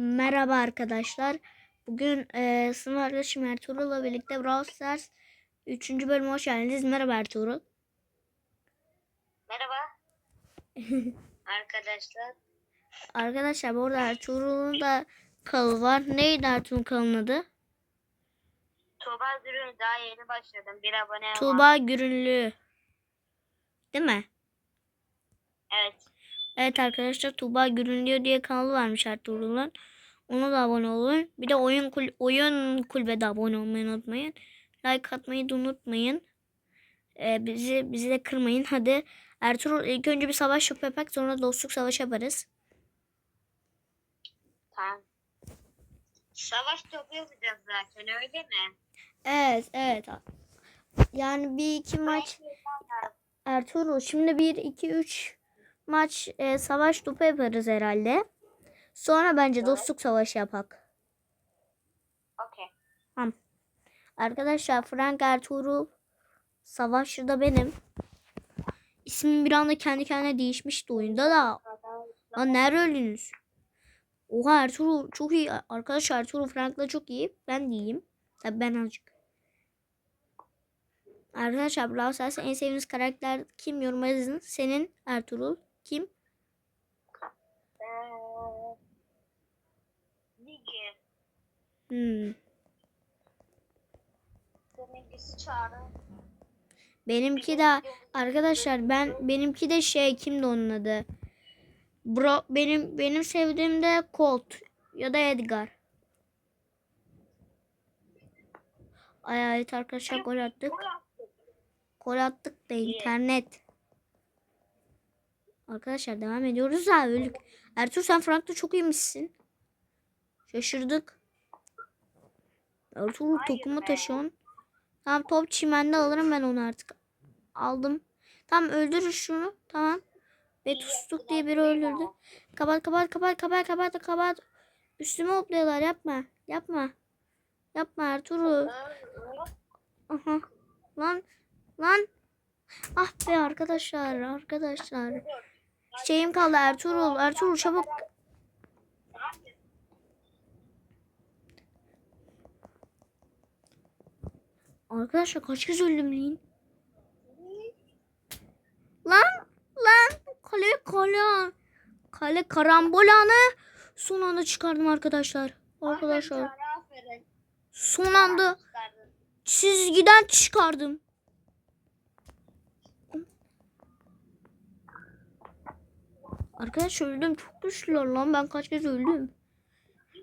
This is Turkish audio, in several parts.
Merhaba arkadaşlar. Bugün e, sınıf arkadaşım Ertuğrul'la birlikte Brawl Stars 3. bölüme hoş geldiniz. Merhaba Ertuğrul. Merhaba. Arkadaşlar. Arkadaşlar bu arada Ertuğrul'un da kanalı var. Neydi Ertuğrul'un kanalının adı? Tuğba Gürün daha yeni başladım. Bir abone var. Tuğba Gürünlü. Değil mi? Evet. Evet arkadaşlar Tuğba Gürünlü diye kanalı varmış Ertuğrul'un. Ona da abone olun. Bir de oyun kul oyun kulübe de abone olmayı unutmayın. Like atmayı da unutmayın. Ee, bizi bizi de kırmayın. Hadi Ertuğrul ilk önce bir savaş yapak sonra dostluk savaşı yaparız. Tamam. Savaş topu yapacağız zaten öyle mi? Evet evet. Yani bir iki maç Ertuğrul şimdi bir iki üç maç e, savaş topu yaparız herhalde. Sonra bence dostluk savaşı yapak. Okey. Arkadaşlar Frank Ertuğrul savaşçı da benim. İsmim bir anda kendi kendine değişmişti oyunda da. Lan nerede öldünüz? Oha Ertuğrul çok iyi. Arkadaşlar Ertuğrul Frank'la çok iyi. Ben de iyiyim. Tabii ben azıcık. Arkadaşlar Brawl Stars'ta en sevdiğiniz karakter kim yoruma yazın. Senin Ertuğrul kim? Ligi. Hmm. Çağrı. Benimki de arkadaşlar ben benimki de şey kimdi onun adı? Bro benim benim sevdiğim de Colt ya da Edgar. Ay ay arkadaşlar gol attık. Gol attık da internet. Arkadaşlar devam ediyoruz ha öldük. Ertuğrul sen Frank'ta çok iyiymişsin. Şaşırdık. Ertuğrul tokumu taşıyorsun. Tamam top çimende alırım ben onu artık. Aldım. Tamam öldürür şunu. Tamam. Ve tustuk diye biri öldürdü. Kapat kapat kapat kapat kapat kapat. Üstüme hopluyorlar yapma. Yapma. Yapma Ertuğrul. Aha. Lan. Lan. Ah be arkadaşlar. Arkadaşlar. Şeyim kaldı Ertuğrul. Ertuğrul çabuk. Arkadaşlar kaç kez öldüm lan? Lan lan kale kale kale karambolanı son anda çıkardım arkadaşlar. Arkadaşlar son anda çizgiden çıkardım. Arkadaşlar öldüm çok güçlüler lan ben kaç kez öldüm.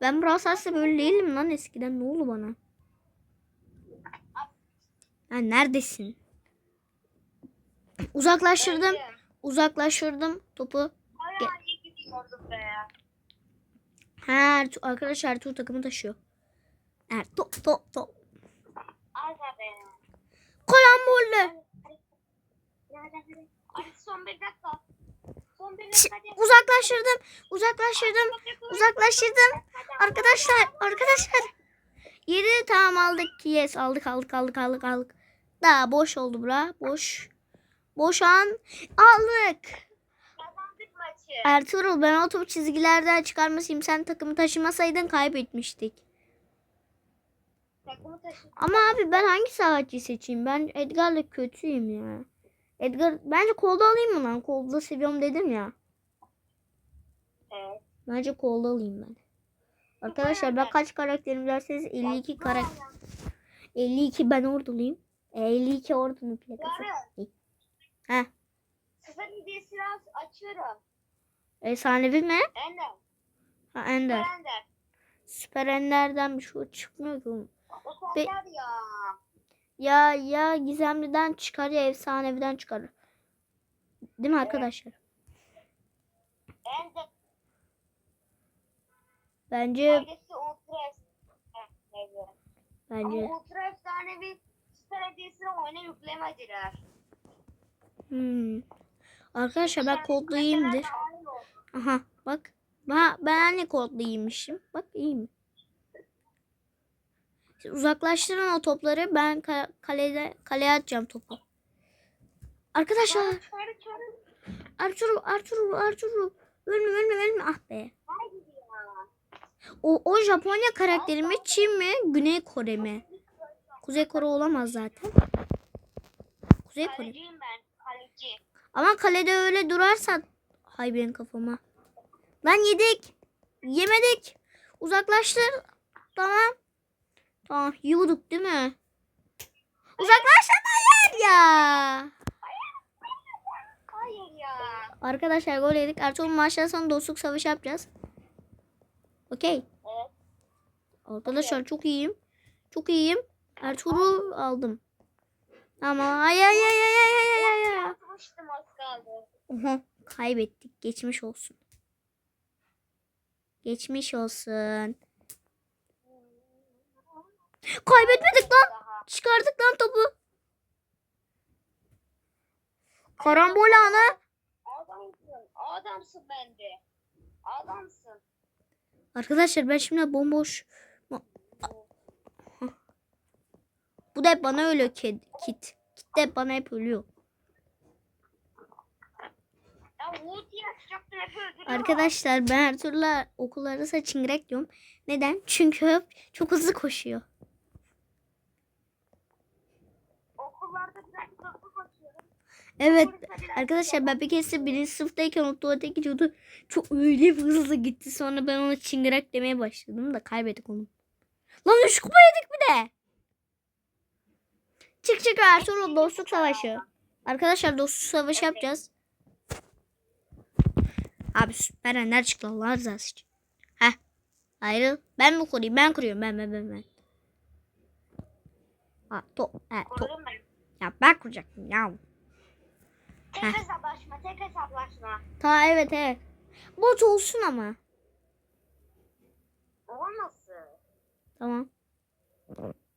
Ben Brawl Stars'ta böyle değilim lan eskiden ne oldu bana? Ha, neredesin? Uzaklaştırdım. Uzaklaştırdım topu. Bayağı iyi gidiyordum be. Ha Ertuğ- arkadaşlar Ertuğrul takımı taşıyor. Er top top. Kolambolle. Hadi son bir dakika. Uzaklaştırdım. Uzaklaştırdım. Uzaklaştırdım. Arkadaşlar arkadaşlar. Yedi tamam aldık. Yes aldık aldık aldık aldık aldık. Daha boş oldu bura. Boş. Boş an aldık. Ertuğrul ben o topu çizgilerden çıkarmasayım sen takımı taşımasaydın kaybetmiştik. Takımı. Ama abi ben hangi savaşçıyı seçeyim? Ben Edgar'la kötüyüm ya. Edgar bence kolda alayım mı lan? Kolda seviyorum dedim ya. Evet. Bence kolda alayım ben. Arkadaşlar ben kaç karakterim derseniz 52 karakter. 52 ben orduluyum. E, 52 ordunun plakası. Heh. Sıfır hediyesini açıyorum. Efsanevi mi? Ender. Ha Ender. Ender. Süper Ender'den bir şey çıkmıyor ki. O Be- ya. Ya ya gizemliden çıkar ya efsaneviden çıkar. Değil mi arkadaşlar? Bence bence Ama ultra efsanevi süper hediyesini oyuna yüklemediler. Hmm. Arkadaşlar ben oldu. Aha bak. Ben, ben anne kodlu iyiymişim. Bak iyiyim. Siz uzaklaştırın o topları. Ben ka- kalede kaleye atacağım topu. Arkadaşlar. Ertuğrul Ertuğrul Ertuğrul Ölme ölme ölme ah be. O, o Japonya karakteri mi? Çin mi? Güney Kore mi? Kuzey Kore olamaz zaten. Kuzey Kore. Kaleciyim ben. Kaleci. Ama kalede öyle durarsa hay benim kafama. Lan yedik. Yemedik. Uzaklaştır. Tamam. Tamam yiyorduk değil mi? Uzaklaştır hayır ya. Hayır ya. Arkadaşlar gol yedik. Ertuğrul maçtan sonra dostluk savaşı yapacağız. Okey. Evet. Arkadaşlar çok iyiyim. Çok iyiyim. Ertuğrul aldım. Ama ay ay ay ay ay ay ay ay. Atmıştım az kaldı. Oha kaybettik. Geçmiş olsun. Geçmiş olsun. Kaybetmedik lan. Çıkardık lan topu. Karambol anı. Adamsın. Adamsın bende. Adamsın. Arkadaşlar ben şimdi bomboş. Bu da hep bana ölüyor kid. Kit. Kit de hep bana hep ölüyor. Arkadaşlar ben Ertuğrul'la okullarda çıngırak diyorum. Neden? Çünkü hep çok hızlı koşuyor. Evet arkadaşlar ben bir kez birinci sınıftayken o tuvalete gidiyordu. Çok öyle hızlı gitti. Sonra ben ona çıngırak demeye başladım da kaybettik onu. Lan üç kupa yedik bir de. Çık çık Ertuğrul dostluk savaşı. Arkadaşlar dostluk savaşı yapacağız. Abi süper ender çıktı Allah rızası için. Heh. Ayrıl. Ben mi kurayım? Ben kuruyorum. Ben ben ben ben. Ha, top. He, top. Ya ben kuracaktım ya. Tek Heh. hesaplaşma, tek hesaplaşma. Ta evet evet. Bot olsun ama. Olmasın. Tamam.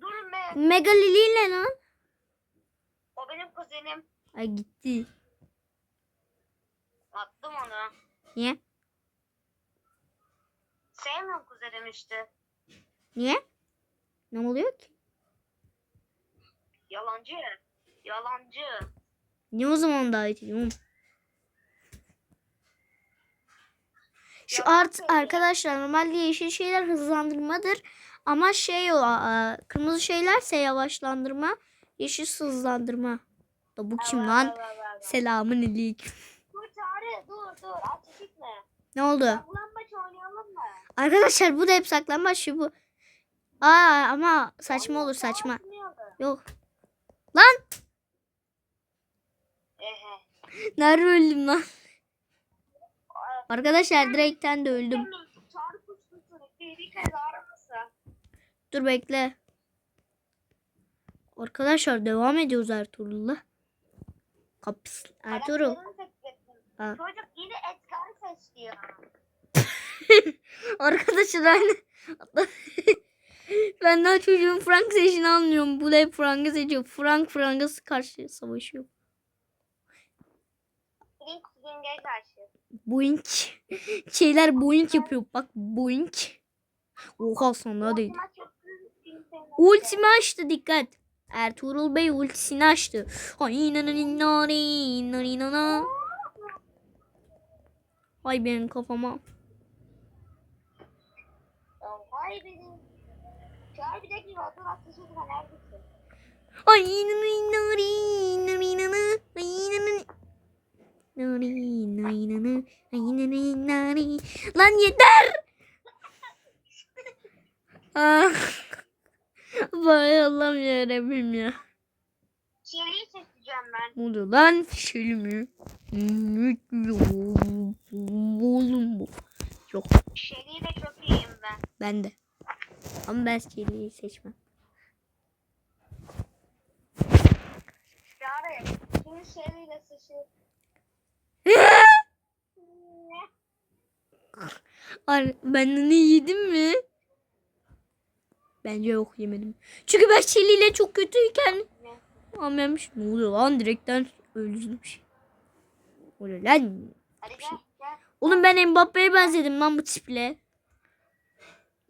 Durun be. Mega Lili ne lan? O benim kuzenim. Ay gitti. Attım onu. Niye? Sevmiyorum kuzenim işte. Niye? Ne oluyor ki? Yalancı. Yalancı. Ne o zaman davet ediyorum? Şu Yalan art söylüyor. arkadaşlar normalde yeşil şeyler hızlandırmadır. Ama şey o kırmızı şeylerse yavaşlandırma, yeşil hızlandırma. Da bu kim lan? Selamun aleyküm. Dur Çağrı dur dur. Aç gitme. Ne oldu? Saklambaç oynayalım mı? Arkadaşlar bu da hep saklanma şu bu. Aa ama saçma olur saçma. Yok. Lan nerede öldüm lan? Arkadaşlar direkten de öldüm. Dur bekle. Arkadaşlar devam ediyoruz Ertuğrul'la. Kaps. Ertuğrul. Ha. Çocuk yine Edgar'ı seçti ya. Arkadaşlar aynı. Ben daha çocuğun Frank seçini anlıyorum. Bu da hep Frank'ı seçiyor. Frank Frank'a karşı savaşıyor. Link Link'e karşı. Boink. Şeyler boink yapıyor. Bak boink. Oha büyük bir Ultimi açtı dikkat. Ertuğrul Bey ultisini açtı. Ay benim kafama. Hayır benim. Çağrı bir dakika otur ateşe kadar neredesin? Ay nani nani nani nana. Ay nani. Nani nani nana. Ay. Lan yeter. ah. Vay Allah'ım yarabbim ya. Şeyi seçeceğim ben. Ne oluyor lan? Şöyle mi? Oğlum bu. Yok Şeyi de çok iyiyim ben. ben de. Ama ben Şeli'yi seçmem. Çağrı. Şimdi şeyiyle sıçır. Ar ben onu yedim mi? Bence yok yemedim. Çünkü ben Şeli'yle çok kötüyken Ne? Yemiş. Ne oluyor lan? Direkten öldürmüş. Oluyor lan. Hadi gel. Oğlum ben Mbappe'ye benzedim lan bu tiple.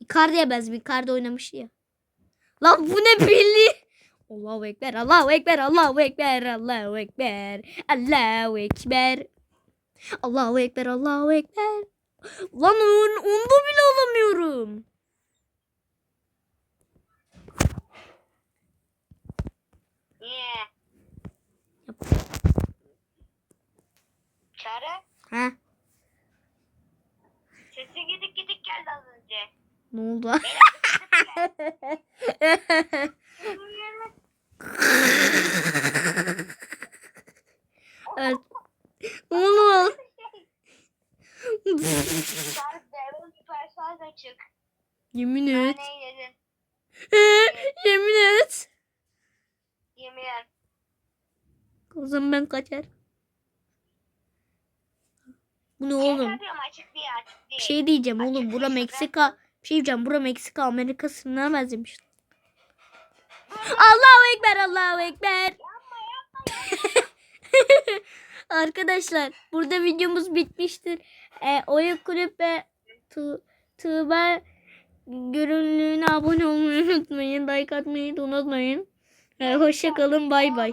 Icardi'ye benzedim. Icardi oynamış ya. Lan bu ne belli? Allahu Ekber, Allahu Ekber, Allahu Ekber, Allahu Ekber, Allahu Ekber. Allahu Ekber, Allahu Ekber. Lan on, onda bile alamıyorum. Niye? Yap. Çare? Ha? Sesin gidip gidip geldi az önce. Ne oldu? evet. Oğlum. Açık. Yemin et. Yemin et. Yemin et. O zaman ben kaçar. Bu ne Şaka oğlum? şey diyeceğim oğlum. Bura Meksika. Bir şey diyeceğim. Bura Meksika Amerika sınırına benzemiş. Allahu Ekber. Allahu Ekber. Arkadaşlar burada videomuz bitmiştir. Ee, Oyun Kulüp ve Tu- Tuğba görünümlüğüne abone olmayı unutmayın. Like atmayı unutmayın. Ee, hoşça kalın. Bay bay.